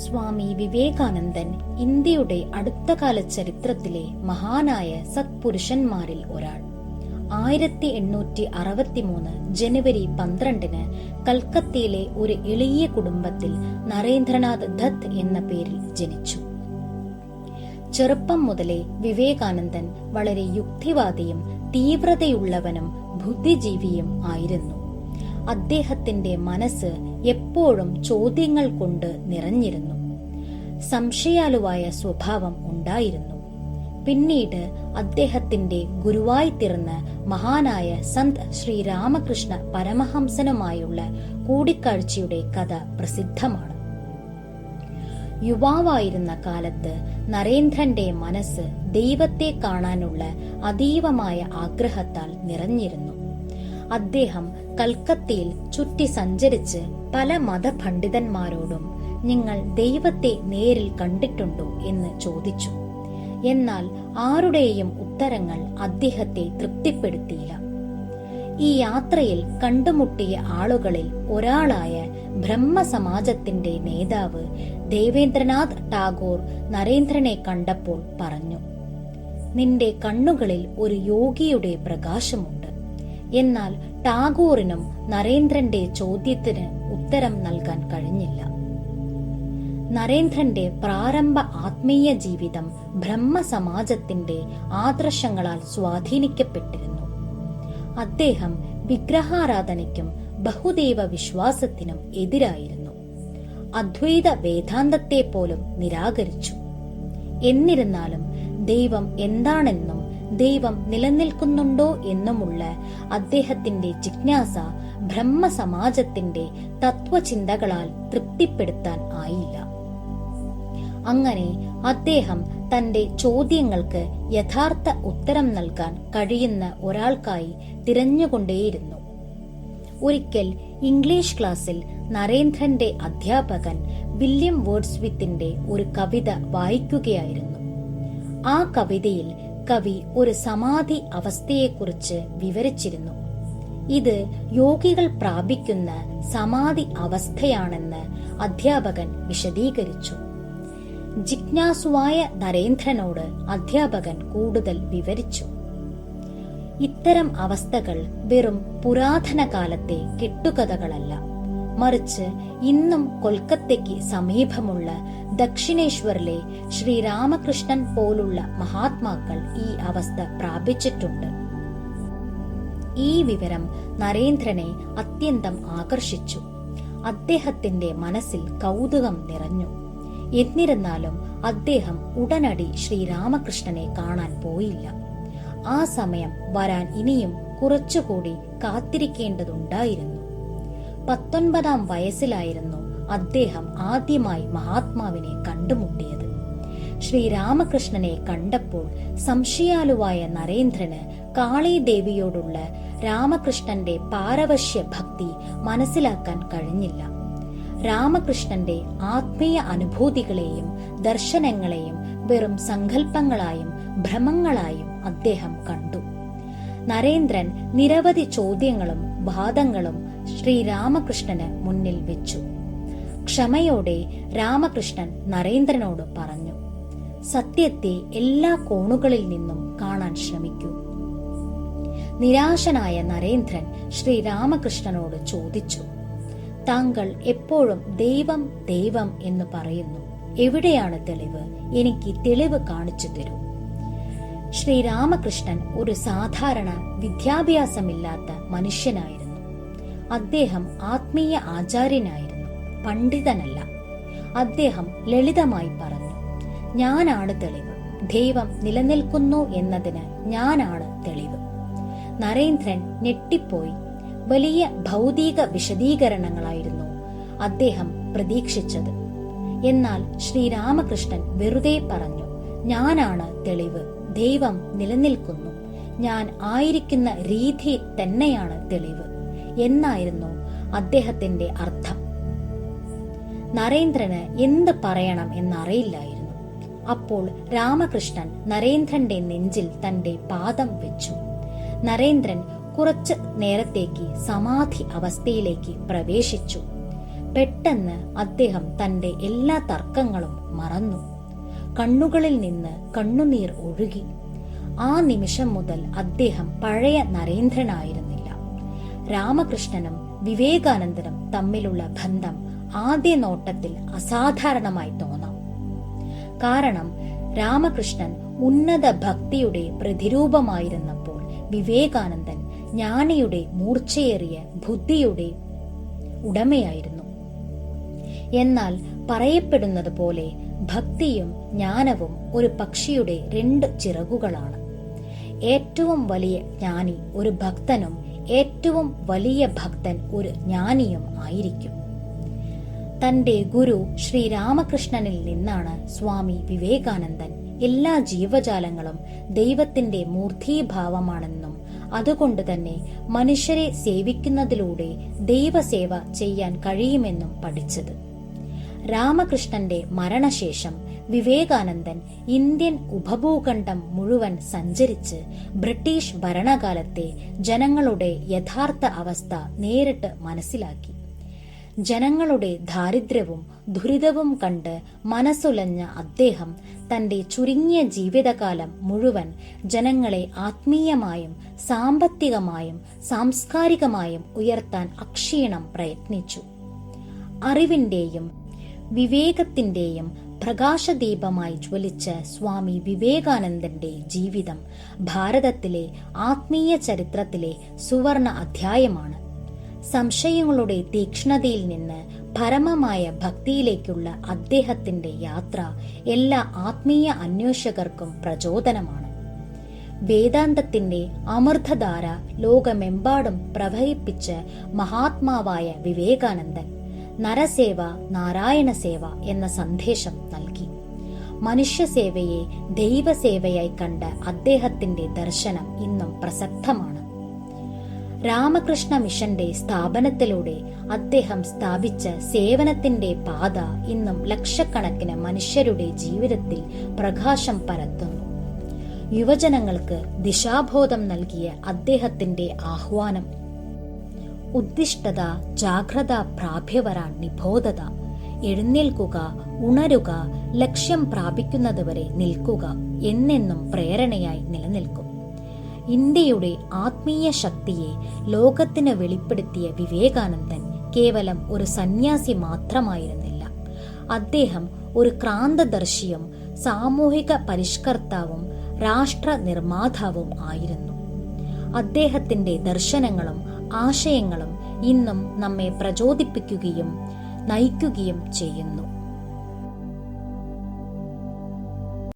സ്വാമി വിവേകാനന്ദൻ ഇന്ത്യയുടെ അടുത്ത കാല ചരിത്രത്തിലെ മഹാനായ സത്പുരുഷന്മാരിൽ ഒരാൾ. ആയിരത്തി എണ്ണൂറ്റി അറുപത്തിമൂന്ന് ജനുവരി പന്ത്രണ്ടിന് കൽക്കത്തയിലെ ഒരു എളിയ കുടുംബത്തിൽ നരേന്ദ്രനാഥ് ദത്ത് എന്ന പേരിൽ ജനിച്ചു. ചെറുപ്പം മുതലേ വിവേകാനന്ദൻ വളരെ യുക്തിവാദിയും തീവ്രതയുള്ളവനും ബുദ്ധിജീവിയും ആയിരുന്നു. അദ്ദേഹത്തിന്റെ മനസ്സ് എപ്പോഴും ചോദ്യങ്ങൾ കൊണ്ട് നിറഞ്ഞിരുന്നു. സംശയാലുവായ സ്വഭാവം ഉണ്ടായിരുന്നു. പിന്നീട് അദ്ദേഹത്തിന്റെ ഗുരുവായി തീർന്ന മഹാനായ സന്ത് ശ്രീരാമകൃഷ്ണ പരമഹംസനുമായുള്ള കൂടിക്കാഴ്ചയുടെ കഥ പ്രസിദ്ധമാണ്. യുവാവായിരുന്ന കാലത്ത് നരേന്ദ്രന്റെ മനസ്സ് ദൈവത്തെ കാണാനുള്ള അതീവമായ ആഗ്രഹത്താൽ നിറഞ്ഞിരുന്നു. അദ്ദേഹം കൽക്കത്തയിൽ ചുറ്റി സഞ്ചരിച്ച് പല മതപണ്ഡിതന്മാരോടും നിങ്ങൾ ദൈവത്തെ നേരിൽ കണ്ടിട്ടുണ്ടോ? എന്ന് ചോദിച്ചു. എന്നാൽ ആരുടെയും ഉത്തരങ്ങൾ അദ്ദേഹത്തെ തൃപ്തിപ്പെടുത്തിയില്ല. ഈ യാത്രയിൽ കണ്ടുമുട്ടിയ ആളുകളിൽ ഒരാളായ ബ്രഹ്മസമാജത്തിന്റെ നേതാവ് ദേവേന്ദ്രനാഥ് ടാഗോർ നരേന്ദ്രനെ കണ്ടപ്പോൾ പറഞ്ഞു നിന്റെ കണ്ണുകളിൽ ഒരു യോഗിയുടെ പ്രകാശമുണ്ട്. എന്നാൽ ടാഗോറിനും നരേന്ദ്രന്റെ ചോദ്യത്തിന് ഉത്തരം നൽകാൻ കഴിഞ്ഞില്ല. നരേന്ദ്രന്റെ പ്രാരംഭ ആത്മീയ ജീവിതം ബ്രഹ്മസമാജത്തിന്റെ ആദർശങ്ങളാൽ സ്വാധീനിക്കപ്പെട്ടിരുന്നു. അദ്ദേഹം വിഗ്രഹാരാധനയ്ക്കും ബഹുദൈവ വിശ്വാസത്തിനും എതിരായിരുന്നു. അദ്വൈത വേദാന്തത്തെ പോലും നിരാകരിച്ചു. എന്നിരുന്നാലും ദൈവം എന്താണെന്നും ദൈവം നിലനിൽക്കുന്നുണ്ടോ എന്നുമുള്ള അദ്ദേഹത്തിന്റെ ജിജ്ഞാസ ബ്രഹ്മസമാജത്തിന്റെ തത്വചിന്തകളാൽ തൃപ്തിപ്പെടുത്താൻ ആയില്ല. അങ്ങനെ അദ്ദേഹം തന്റെ ചോദ്യങ്ങൾക്ക് യഥാർത്ഥ ഉത്തരം നൽകാൻ കഴിയുന്ന ഒരാൾക്കായി തിരഞ്ഞുകൊണ്ടേയിരുന്നു. ഒരിക്കൽ ഇംഗ്ലീഷ് ക്ലാസ്സിൽ നരേന്ദ്രന്റെ അധ്യാപകൻ വില്യം വേർഡ്സ്വിത്തിന്റെ ഒരു കവിത വായിക്കുകയായിരുന്നു. ആ കവിതയിൽ കവി ഒരു സമാധി അവസ്ഥയെക്കുറിച്ച് വിവരിച്ചിരുന്നു. ഇത് യോഗികൾ പ്രാപിക്കുന്ന സമാധി അവസ്ഥയാണെന്ന് അധ്യാപകൻ വിശദീകരിച്ചു. ജിജ്ഞാസുവായ നരേന്ദ്രനോട് അധ്യാപകൻ കൂടുതൽ വിവരിച്ചു. ഇത്തരം അവസ്ഥകൾ വെറും പുരാതന കാലത്തെ കെട്ടുകഥകളല്ല. മറിച്ച് ഇന്നും കൊൽക്കത്തയ്ക്ക് സമീപമുള്ള ദക്ഷിണേശ്വറിലെ ശ്രീരാമകൃഷ്ണൻ പോലുള്ള മഹാത്മാക്കൾ ഈ അവസ്ഥ പ്രാപിച്ചിട്ടുണ്ട്. ഈ വിവരം നരേന്ദ്രനെ അത്യന്തം ആകർഷിച്ചു. അദ്ദേഹത്തിന്റെ മനസ്സിൽ കൗതുകം നിറഞ്ഞു. എന്നിരുന്നാലും അദ്ദേഹം ഉടനടി ശ്രീരാമകൃഷ്ണനെ കാണാൻ പോയില്ല. ആ സമയം വരാൻ ഇനിയും കുറച്ചുകൂടി കാത്തിരിക്കേണ്ടതുണ്ടായിരുന്നു. പത്തൊൻപതാം വയസ്സിലായിരുന്നു അദ്ദേഹം ആദ്യമായി മഹാത്മാവിനെ കണ്ടുമുട്ടിയത്. ശ്രീരാമകൃഷ്ണനെ കണ്ടപ്പോൾ സംശയാലുവായ നരേന്ദ്രന് കാളീദേവിയോടുള്ള രാമകൃഷ്ണന്റെ പാരവശ്യ ഭക്തി മനസ്സിലാക്കാൻ കഴിഞ്ഞില്ല. രാമകൃഷ്ണന്റെ ആത്മീയ അനുഭൂതികളെയും ദർശനങ്ങളെയും വെറും സങ്കല്പങ്ങളായും ഭ്രമങ്ങളായും അദ്ദേഹം കണ്ടു. നരേന്ദ്രൻ നിരവധി ചോദ്യങ്ങളും വാദങ്ങളും ശ്രീരാമകൃഷ്ണന് മുന്നിൽ വെച്ചു. ക്ഷമയോടെ രാമകൃഷ്ണൻ നരേന്ദ്രനോട് പറഞ്ഞു സത്യത്തെ എല്ലാ കോണുകളിൽ നിന്നും കാണാൻ ശ്രമിക്കൂ. നിരാശനായ നരേന്ദ്രൻ ശ്രീരാമകൃഷ്ണനോട് ചോദിച്ചു താങ്കൾ എപ്പോഴും ദൈവം ദൈവം എന്ന് പറയുന്നു. എവിടെയാണ് തെളിവ്? എനിക്ക് തെളിവ് കാണിച്ചു തരൂ. ശ്രീരാമകൃഷ്ണൻ ഒരു സാധാരണ വിദ്യാഭ്യാസമില്ലാത്ത മനുഷ്യനായിരുന്നു. അദ്ദേഹം ആത്മീയ ആചാര്യനായിരുന്നു പണ്ഡിതനല്ല. അദ്ദേഹം ലളിതമായി പറഞ്ഞു ഞാനാണ് തെളിവ്. ദൈവം നിലനിൽക്കുന്നു എന്നതിന് ഞാനാണ് തെളിവ്. നരേന്ദ്രൻ ഞെട്ടിപ്പോയി. വലിയ ഭൗതിക വിശദീകരണങ്ങളായിരുന്നു അദ്ദേഹം പ്രതീക്ഷിച്ചത്. എന്നാൽ ശ്രീരാമകൃഷ്ണൻ വെറുതെ പറഞ്ഞു ഞാനാണ് തെളിവ്. ദൈവം നിലനിൽക്കുന്നു. ഞാൻ ആയിരിക്കുന്ന രീതി തന്നെയാണ് തെളിവ്. എന്നായിരുന്നു അദ്ദേഹത്തിന്റെ അർത്ഥം. നരേന്ദ്രന് എന്ത് പറയണം എന്നറിയില്ലായിരുന്നു. അപ്പോൾ രാമകൃഷ്ണൻ നരേന്ദ്രന്റെ നെഞ്ചിൽ തന്റെ പാദം വെച്ചു. നരേന്ദ്രൻ കുറച്ച് നേരത്തേക്ക് സമാധി അവസ്ഥയിലേക്ക് പ്രവേശിച്ചു. പെട്ടെന്ന് അദ്ദേഹം തന്റെ എല്ലാ തർക്കങ്ങളും മറന്നു. കണ്ണുകളിൽ നിന്ന് കണ്ണുനീർ ഒഴുകി. ആ നിമിഷം മുതൽ അദ്ദേഹം പഴയ നരേന്ദ്രനായിരുന്നില്ല രാമകൃഷ്ണനും വിവേകാനന്ദനും തമ്മിലുള്ള ബന്ധം ആദ്യ നോട്ടത്തിൽ അസാധാരണമായി തോന്നാം. കാരണം രാമകൃഷ്ണൻ ഉന്നത ഭക്തിയുടെ പ്രതിരൂപമായിരുന്നപ്പോൾ വിവേകാനന്ദൻ ജ്ഞാനിയുടെ മൂർച്ചയേറിയ ബുദ്ധിയുടെ ഉടമയായിരുന്നു. എന്നാൽ പറയപ്പെടുന്നത് പോലെ ഭക്തിയും ജ്ഞാനവും ഒരു പക്ഷിയുടെ രണ്ട് ചിറകുകളാണ്. ഏറ്റവും വലിയ ജ്ഞാനി ഒരു ഭക്തനും ഏറ്റവും വലിയ ഭക്തൻ ഒരു ജ്ഞാനിയും ആയിരിക്കും. തന്റെ ഗുരു ശ്രീരാമകൃഷ്ണനിൽ നിന്നാണ് സ്വാമി വിവേകാനന്ദൻ എല്ലാ ജീവജാലങ്ങളും ദൈവത്തിന്റെ മൂർത്തീഭാവമാണെന്നും അതുകൊണ്ട് തന്നെ മനുഷ്യരെ സേവിക്കുന്നതിലൂടെ ദൈവസേവ ചെയ്യാൻ കഴിയുമെന്നും പഠിച്ചത്. രാമകൃഷ്ണന്റെ മരണശേഷം വിവേകാനന്ദൻ ഇന്ത്യൻ ഉപഭൂഖണ്ഡം മുഴുവൻ സഞ്ചരിച്ച് ബ്രിട്ടീഷ് ഭരണകാലത്തെ ജനങ്ങളുടെ യഥാർത്ഥ അവസ്ഥ നേരിട്ട് മനസ്സിലാക്കി. ജനങ്ങളുടെ ദാരിദ്ര്യവും ദുരിതവും കണ്ട് മനസ്സുലഞ്ഞ അദ്ദേഹം തന്റെ ചുരുങ്ങിയ ജീവിതകാലം മുഴുവൻ ജനങ്ങളെ ആത്മീയമായും സാമ്പത്തികമായും സാംസ്കാരികമായും ഉയർത്താൻ അക്ഷീണം പ്രയത്നിച്ചു. അറിവിന്റെയും വിവേകത്തിന്റെയും പ്രകാശദീപമായി ജ്വലിച്ച സ്വാമി വിവേകാനന്ദന്റെ ജീവിതം ഭാരതത്തിലെ ആത്മീയ ചരിത്രത്തിലെ സുവർണ അധ്യായമാണ്. സംശയങ്ങളുടെ തീക്ഷ്ണതയിൽ നിന്ന് പരമമായ ഭക്തിയിലേക്കുള്ള അദ്ദേഹത്തിന്റെ യാത്ര എല്ലാ ആത്മീയ അന്വേഷകർക്കും പ്രചോദനമാണ്. വേദാന്തത്തിന്റെ അമൃതധാര ലോകമെമ്പാടും പ്രവഹിപ്പിച്ച മഹാത്മാവായ വിവേകാനന്ദൻ നരസേവ നാരായണ സേവ എന്ന സന്ദേശം നൽകി. മനുഷ്യസേവയെ ദൈവസേവയായി കണ്ട അദ്ദേഹത്തിന്റെ ദർശനം ഇന്നും പ്രസക്തമാണ്. രാമകൃഷ്ണ മിഷന്റെ സ്ഥാപനത്തിലൂടെ അദ്ദേഹം സ്ഥാപിച്ച സേവനത്തിന്റെ പാത ഇന്നും ലക്ഷക്കണക്കിന് മനുഷ്യരുടെ ജീവിതത്തിൽ പ്രകാശം പരത്തുന്നു. യുവജനങ്ങൾക്ക് ദിശാബോധം നൽകിയ അദ്ദേഹത്തിന്റെ ആഹ്വാനം ഉദ്ദിഷ്ടത ജാഗ്രത പ്രാപ്യവര നിബോധത. എഴുന്നേൽക്കുക ഉണരുക ലക്ഷ്യം പ്രാപിക്കുന്നതുവരെ നിൽക്കുക എന്നെന്നും പ്രേരണയായി നിലനിൽക്കും. ഇന്ത്യയുടെ ആത്മീയ ശക്തിയെ ലോകത്തിന് വെളിപ്പെടുത്തിയ വിവേകാനന്ദൻ കേവലം ഒരു സന്യാസി മാത്രമായിരുന്നില്ല. അദ്ദേഹം ഒരു ക്രാന്തദർശിയും സാമൂഹിക പരിഷ്കർത്താവും രാഷ്ട്ര ആയിരുന്നു. അദ്ദേഹത്തിന്റെ ദർശനങ്ങളും ആശയങ്ങളും ഇന്നും നമ്മെ പ്രചോദിപ്പിക്കുകയും നയിക്കുകയും ചെയ്യുന്നു.